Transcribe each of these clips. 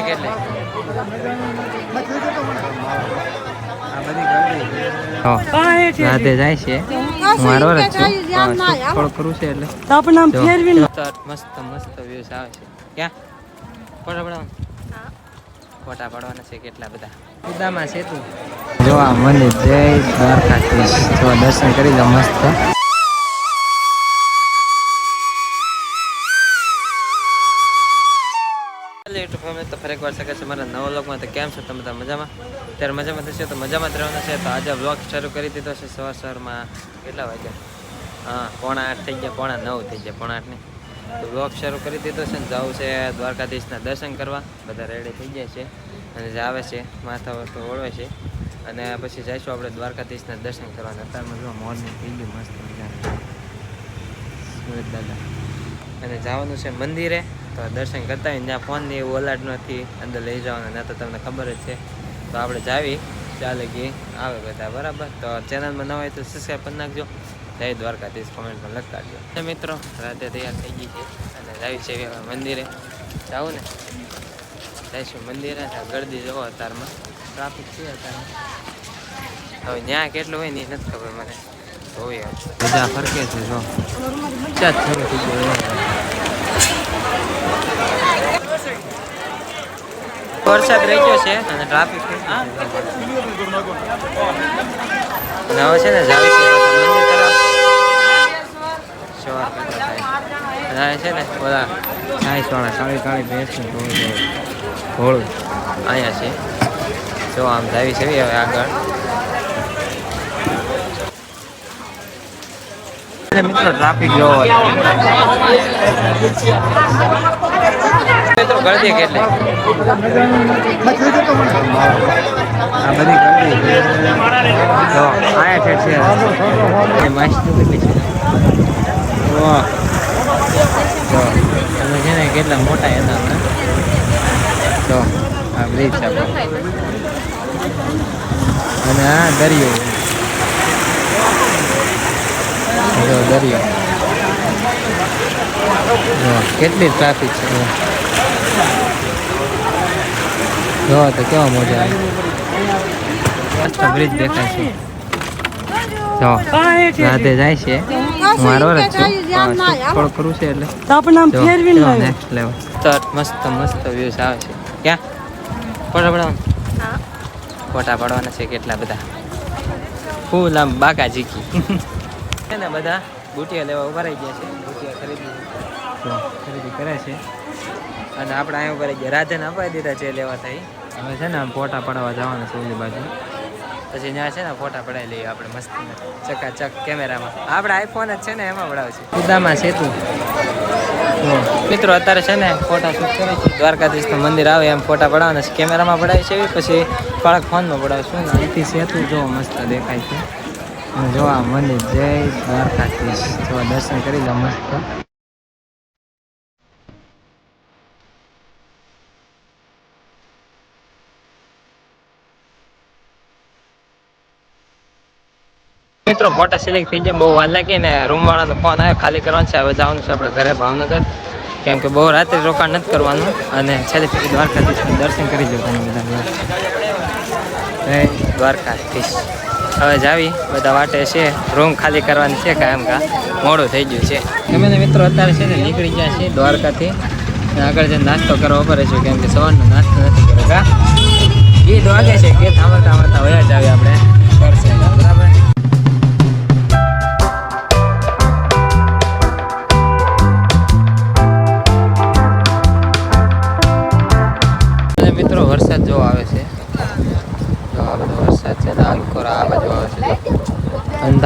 કેટલી? વ્યૂઝ આવે છે. ક્યાં? ફોટા પડવાનું છે કેટલા બધા. ઉદામાં છે તું. જોવા મને જય દ્વારકાધીશ. જો દર્શન કરી લો મસ્ત. ફેમિલી તો ફરી એકવાર શકે છે મારા નવા વ્લોગમાં. તો કેમ છો તમે? બધા મજામાં? ત્યારે મજામાં થશે તો મજામાં જ રહેવાનું છે તો આજે વ્લોગ શરૂ કરી દીધો છે સવાર સવારમાં. કેટલા વાગ્યા? હા, પોણા આઠ થઈ ગયા. પોણા નવ થઈ ગયા. પોણા આઠની તો વ્લોગ શરૂ કરી દીધો છે ને જવું છે દ્વારકાધીશના દર્શન કરવા. બધા રેડી થઈ જાય છે. અને જે આવે છે માથા વસ્તુ ઓળવે છે. અને પછી જઈશું આપણે દ્વારકાધીશના દર્શન કરવાના. અત્યારમાં જો મોર્નિંગ થઈ ગયું મસ્ત મજાનું. સુરત દાદા. અને જવાનું છે મંદિરે. તો દર્શન કરતા હોય ત્યાં ફોનની એવું અલાટ નથી, અંદર લઈ જવાના, ના તો તમને ખબર જ છે. તો આપણે જાવી, ચાલે કે આવે બધા, બરાબર? તો ચેનલમાં ન હોય તો સબસ્ક્રાઈબ કરી નાખજો. જય દ્વારકાધીશ કોમેન્ટ પણ લખતા જો મિત્રો, રાતે તૈયાર થઈ ગઈ છે અને જાવી છે મંદિરે. જાવું ને. જઈશું મંદિરે ગરદી જવો અત્યારમાં. ટ્રાફિક છે અત્યારમાં. હવે ત્યાં કેટલું હોય ને એ નથી ખબર મને. બધા ફરકે છે, જો. ચા જ શરૂ થઈ ગયો વરસાદ રહી ગયો છે અને ટ્રાફિક અને હવે છે ને જાવી છે મંદિર તરફ. સવાર થાય. છે ને બધા સાઈસ વાળા કાળી કાળી અહીંયા છે. જો આમ જાવી છે આગળ. મિત્રો ટ્રાફિક જોવો મિત્રો ગળદી જો આયા ઠેઠ છે. એ કેટલી છે. છે કેટલા મોટા એના તો આ બ્રિજ છે અને આ દરિયો જો દરિયો. જો કેટલી ટ્રાફિક છે જો. તો કેવા મજા આવે. બ્રિજ દેખાય છે. જો રાતે જાય છે. મારો જ થોડું ખરું છે એટલે. નેક્સ્ટ લેવલ તો મસ્ત મસ્ત વ્યૂઝ આવે છે. ક્યાં? ફોટા પડવાનું ફોટા પડવાના છે કેટલા બધા. ફૂલ આમ બાકા ઝીકી. છે ને બધા બુટિયા લેવા ઊભા રહી ગયા છે. બુટિયા ખરીદી ખરીદી કરે છે. અને આપણે અહીંયા ઊભા રહી ગયા. રાધેને અપાઈ દીધા છે લેવા થઈ હવે છે ને આમ ફોટા પડાવવા જવાના છે ઓલી બાજુ. પછી ત્યાં છે ને ફોટા પડાવી લઈએ આપણે મસ્ત ચકાચક કેમેરામાં. આપણે આઈફોન જ છે ને એમાં પડાવે છે. ઉદામાં સેતુ મિત્રો અત્યારે છે ને ફોટા શૂટ કરે છે. દ્વારકાધીશનું મંદિર આવે એમ ફોટા પડાવવાના છે. કેમેરામાં પડાવી છે પછી પાળક ફોનમાં પડાવીશું અહીંથી સેતુ જો મસ્ત દેખાય છે. અને જો આ જય દ્વારકાધીશ. જો દર્શન કરી લો મસ્ત. મિત્રો ફોટા સિલેક્ટ થઈ જાય. બહુ વાર લાગી ને રૂમ વાળાનો ફોન આવ્યો. ખાલી કરવાનો છે. હવે જવાનું છે આપણે ઘરે ભાવનગર. કેમ કે બહુ રાત્રે રોકાણ નથી કરવાનું. અને છેલ્લે પછી દ્વારકાધીશનું દર્શન કરી દો તમે બધા જય દ્વારકાધીશ. હવે જાવી, બધા વાટે છે. રૂમ ખાલી કરવાની છે કાયમ કા. મોડું થઈ ગયું છે. તમે મિત્રો અત્યારે છે ને નીકળી ગયા છે દ્વારકાથી. આગળ જઈને નાસ્તો કરવો પડે છે કેમ કે સવારનો નાસ્તો નથી કર્યો કા. એ વાગે છે, કે થામરતા થામરતા વયા જ આવી આપણે.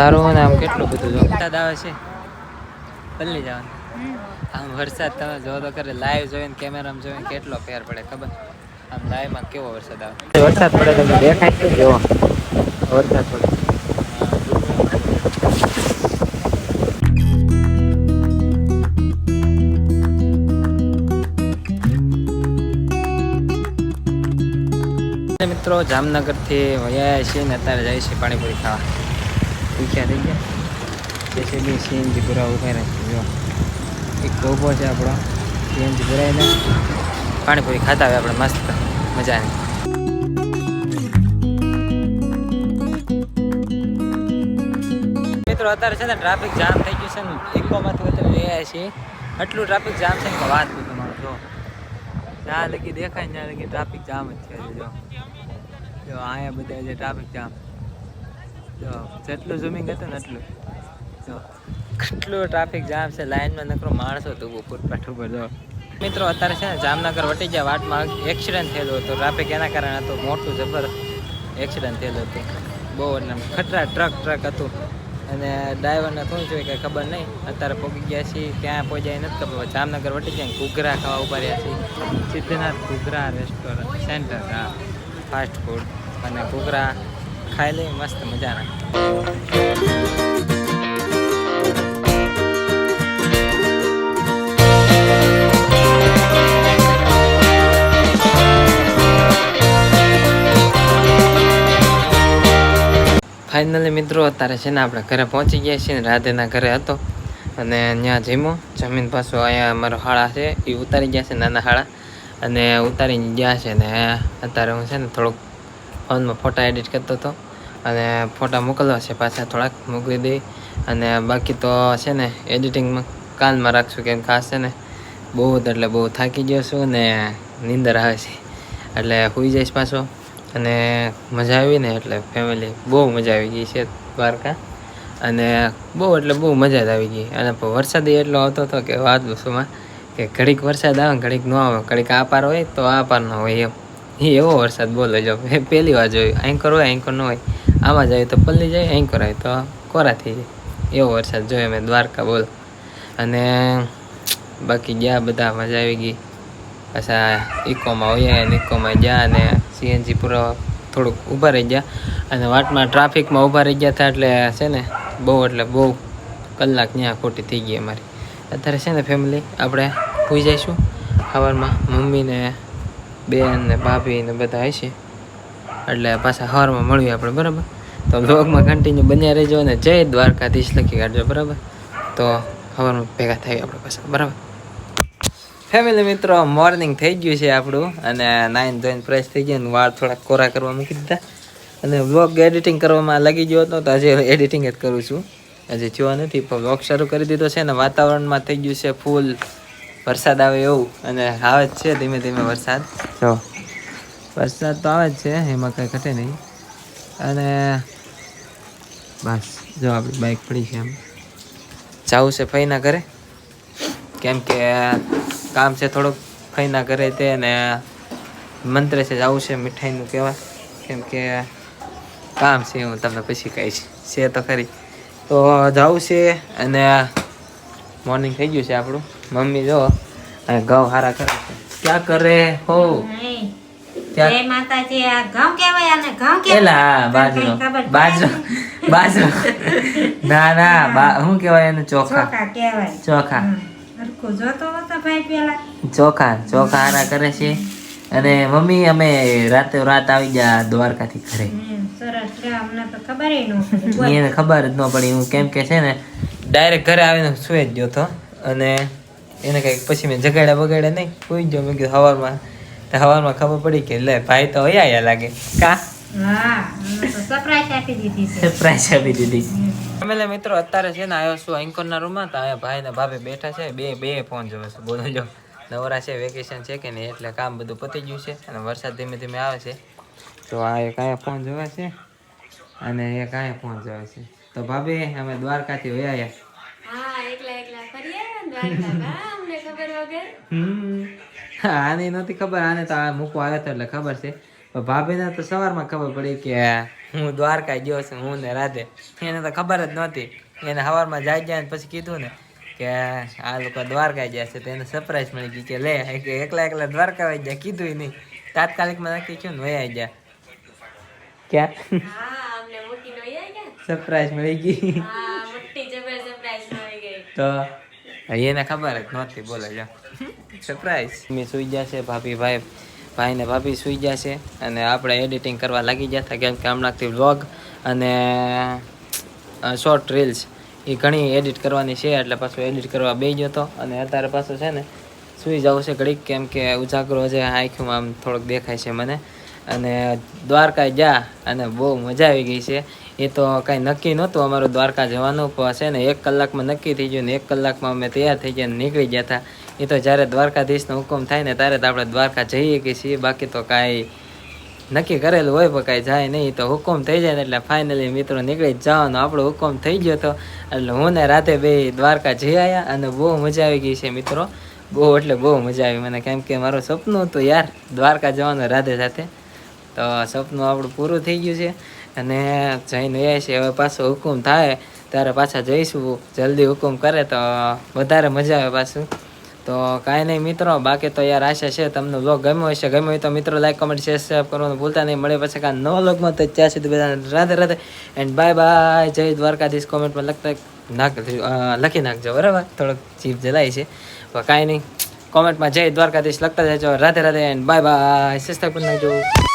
અંધારું ને આમ કેટલું બધું જો વરસાદ આવે છે. પલ્લી જવાનું આમ વરસાદ તમે જો તો કરે લાઈવ જોઈને કેમેરામાં જોઈને કેટલો ફેર પડે ખબર? આમ લાઈવમાં કેવો વરસાદ આવે? વરસાદ પડે તમને દેખાય છે જો વરસાદ પડે. મિત્રો જામનગરથી વયા છીએ ને અત્યારે જાય છે પાણીપુરી ખાવા. ભૂખ્યા થઈ ગયા. જેસીબી સીએનજી પૂરા ઊભા રહે છે જો. એક ઊભો છે આપણો. સીએનજી ભરાઈને પાણીપુરી ખાતા હોય આપણે મસ્ત. મજાની મિત્રો, અત્યારે છે ને ટ્રાફિક જામ થઈ ગયું છે ને. ઇકોમાંથી અત્યારે લઈ આવ્યા છીએ. આટલું ટ્રાફિક જામ છે ને વાત નહીં તમારો જો. જ્યાં લગી દેખાય ત્યાં લગી ટ્રાફિક જામ જ છે. જો. જો, અહીંયા બધા જે ટ્રાફિક જામ. જો, જેટલું ઝૂમિંગ હતું ને એટલું. જો. કેટલું ટ્રાફિક જામ છે લાઈનમાં નકરો માણસો તો ઊભું ફૂટપાથ ઉપર, જો. મિત્રો, અત્યારે છે ને જામનગર વટી ગયા વાટમાં એક્સિડન્ટ થયેલું હતું. ટ્રાફિક એના કારણે હતું, મોટું જબર એક્સિડન્ટ થયેલું હતું. બહુ એટલે ખતરા ટ્રક ટ્રક હતું. અને ડ્રાઈવરને શું જોઈએ કંઈ ખબર નહીં. અત્યારે પહોંચી ગયા છીએ ત્યાં પહોંચ્યા નથી ખબર. જામનગર વટી ગયા ઘૂઘરા ખાવા ઊભા રહ્યા છીએ. સિદ્ધનાથ ઘૂઘરા રેસ્ટોરન્ટ સેન્ટર હા. ફાસ્ટ ફૂડ અને ઘૂઘરા ખાઈ લઈ મસ્ત મજાના ફાઇનલી મિત્રો, અત્યારે છે ને આપણે ઘરે પહોંચી ગયા છીએ ને, રાધેના ઘરે હતો. અને ત્યાં જમ્યો. જમીન પાછો અહીંયા અમારો હાળા છે, એ ઉતારી ગયા છે, નાના હાળા. અને ઉતારીને ગયા છે ને, અત્યારે હું છે ને થોડુંક ફોનમાં ફોટા એડિટ કરતો હતો અને ફોટા મોકલવા છે પાછા થોડાક મોકલી દઈ અને બાકી તો છે ને, એડિટિંગમાં કાનમાં રાખશું કેમ ખાસ છે ને, બહુ જ એટલે બહુ થાકી ગયો છું ને નીંદર આવે છે. એટલે સુઈ જઈશ પાછો અને મજા આવી ને એટલે ફેમિલી બહુ મજા આવી ગઈ છે દ્વારકા. અને બહુ એટલે બહુ મજા જ આવી ગઈ. અને વરસાદ એટલો આવતો હતો કે વાત વસ્તુમાં કે ઘડીક વરસાદ આવે ઘડીક ન આવે. ઘડીક આ પાર હોય તો આ પાર ન હોય એમ. એવો વરસાદ બોલો જો. પહેલી વાર જોયું. એન્કર હોય એન્કર ન હોય. આમાં જાય તો પલ્લી જાય એન્કર હોય તો કોરા થઈ જાય. એવો વરસાદ જોયો મેં દ્વારકા બોલ. અને બાકી ગયા બધા, મજા આવી ગઈ. પાછા ઇકોમાં હોય અને ઇકોમાં ગયા અને સીએનજી પૂરા થોડુંક ઊભા રહી ગયા. અને વાટમાં ટ્રાફિકમાં ઊભા રહી ગયા હતા એટલે છે ને બહુ, એટલે બહુ કલાક ત્યાં ખોટી થઈ ગઈ અમારી. અત્યારે છે ને ફેમિલી આપણે પૂછી જઈશું. સવારમાં મમ્મી ને બેન ને ભાભી ને બધા હશે. એટલે પાછા હવારમાં મળીએ આપણે, બરાબર? તો બ્લોગમાં કન્ટિન્યુ બન્યા રહેજો અને જય દ્વારકાધીશ લખી કાઢજો, બરાબર? તો હવારમાં ભેગા થાય આપણે પાછા, બરાબર? ફેમિલી મિત્રો મોર્નિંગ થઈ ગયું છે આપણું અને નાઈન ધોઈને ફ્રેશ થઈ ગયા અને વાળ થોડાક કોરા કરવા મૂકી દીધા. અને વ્લોગ એડિટિંગ કરવામાં લાગી ગયો હતો, તો આજે એડિટિંગ જ કરું છું. હજી થયો નથી, પણ બ્લોગ શરૂ કરી દીધો છે ને વાતાવરણમાં થઈ ગયું છે ફૂલ વરસાદ આવે એવું. અને આવે જ છે, ધીમે ધીમે વરસાદ. જો, વરસાદ તો આવે જ છે, એમાં કંઈ ઘટે નહીં. અને બસ, જો આપણી બાઇક પડી છે એમ. જવું છે ફઈના ઘરે? કેમ કે કામ છે થોડુંક ફઈના ઘરે તે ને મંત્રે છે જવું છે મીઠાઈનું કહેવાય કેમ કે કામ છે, હું તમને પછી કહીશ. છે તો ખરી. તો જવું છે અને મોર્નિંગ થઈ ગયું છે આપણું. મમ્મી જો, અને ઘઉં હારા કરે કરે હો નહીં. ક્યાં જય માતાજી આ ઘઉં કહેવાય આને ઘઉં કહેવાય એલા બાજરો બાજરો બાજરો ના ના શું કહેવાય એને ચોખા ચોખા કહેવાય ચોખા ચોખા ચોખા કરે છે અને મમ્મી અમે રાતે રાત આવી ગયા દ્વારકાથી ઘરે. ખબર જ ન પડી. હું કેમ કે છે ને ડાયરેક્ટ ઘરે આવીને સુઈ જ ગયો હતો. અને એને કંઈક પછી મેં જગાડ્યા બગાડ્યા નહીં. કોઈ જો મેં કીધું હવારમાં તો હવારમાં ખબર પડી કે લે ભાઈ તો અહીંયા લાગે. કા? સરપ્રાઈઝ આપી દીધી અમે મિત્રો અત્યારે છે ને આવ્યો છું અંકરના રૂમમાં તો અહીંયા ભાઈ ને ભાભી બેઠા છે બે બે ફોન જોવે છે. બોલો જો નવરા છે વેકેશન છે કે નહીં એટલે કામ બધું પતી ગયું છે અને વરસાદ ધીમે ધીમે આવે છે. તો આ એક અહીંયા ફોન જોવે છે અને એક અહીંયા ફોન જોવે છે. તો ભાભી અમે દ્વારકાથી વયા આવ્યા. આને નહોતી ખબર આને તો આ મૂકવા આવ્યો હતો એટલે ખબર છે. ભાભી ભાભીને તો સવારમાં ખબર પડી કે હું દ્વારકા ગયો છું હું ને રાધે. એને તો ખબર જ નહોતી. એને સવારમાં જાય જાય ને પછી કીધું ને કે આ લોકો દ્વારકા ગયા છે તો એને સરપ્રાઈઝ મળી ગઈ કે લે કે એકલા એકલા દ્વારકા આવી ગયા કીધું નહીં. તાત્કાલિકમાં નક્કી થયું ને વયા ગયા. ક્યાં? સરપ્રાઈઝ મળી ગઈ. તો એને ખબર જ નહોતી, બોલે જો. સરપ્રાઈઝ મેં સુઈ છે ભાભી ભાઈ ભાઈ ને ભાભી સુઈ છે અને આપણે એડિટિંગ કરવા લાગી હતા કેમ કે હમણાંથી વ્લોગ અને શોર્ટ રીલ્સ એ ઘણી એડિટ કરવાની છે, એટલે પાછું એડિટ કરવા બે ગયો હતો અને અત્યારે પાછું છે ને સૂઈ જવું છે ઘડીક કેમ કે ઉજાગરો છે, આંખમાં આમ થોડોક દેખાય છે મને. અને દ્વારકા ગયા અને બહુ મજા આવી ગઈ છે. એ તો કાંઈ નક્કી નહોતું. અમારું દ્વારકા જવાનું છે ને, એક કલાકમાં નક્કી થઈ ગયું ને, એક કલાકમાં અમે તૈયાર થઈ ગયા નીકળી ગયા હતા. એ તો જ્યારે દ્વારકાધીશનો હુકમ થાય ને, ત્યારે તો આપણે દ્વારકા જઈએ કે છીએ. બાકી તો કાંઈ નક્કી કરેલું હોય પણ કાંઈ જાય નહીં. તો હુકમ થઈ જાય ને, એટલે ફાઇનલી મિત્રો નીકળી જવાનો આપણો હુકમ થઈ ગયો હતો એટલે હું ને રાતે બે દ્વારકા જઈ આવ્યા અને બહુ મજા આવી ગઈ છે મિત્રો. બહુ એટલે બહુ મજા આવી. મને કેમ કે મારું સપનું હતું યાર દ્વારકા જવાનું રાધે સાથે. તો સપનું આપણું પૂરું થઈ ગયું છે. અને જઈને એ છે, હવે પાછો હુકુમ થાય, ત્યારે પાછા જઈશું. જલ્દી હુકુમ કરે તો વધારે મજા આવે પાછું. તો કાંઈ નહીં મિત્રો, બાકી તો યાર આશા છે તમને બ્લોગ ગમ્યો હશે. ગમ્યો હોય તો મિત્રો લાઈક કમેન્ટ શેર સબસ્ક્રાઈબ કરવાનું ભૂલતા નહીં. મળે પછી કાં નવો બ્લોગમાં તો ત્યાં સુધી બધાને Radhe Radhe and bye bye જય દ્વારકાધીશ. કોમેન્ટમાં લખતા નાખ લખી નાખજો. બરાબર? થોડોક જીભ જલાય છે. પણ કાંઈ નહીં. કોમેન્ટમાં જય દ્વારકાધીશ લખતા જજો. Radhe Radhe and bye bye subscribe પણ નાખજો.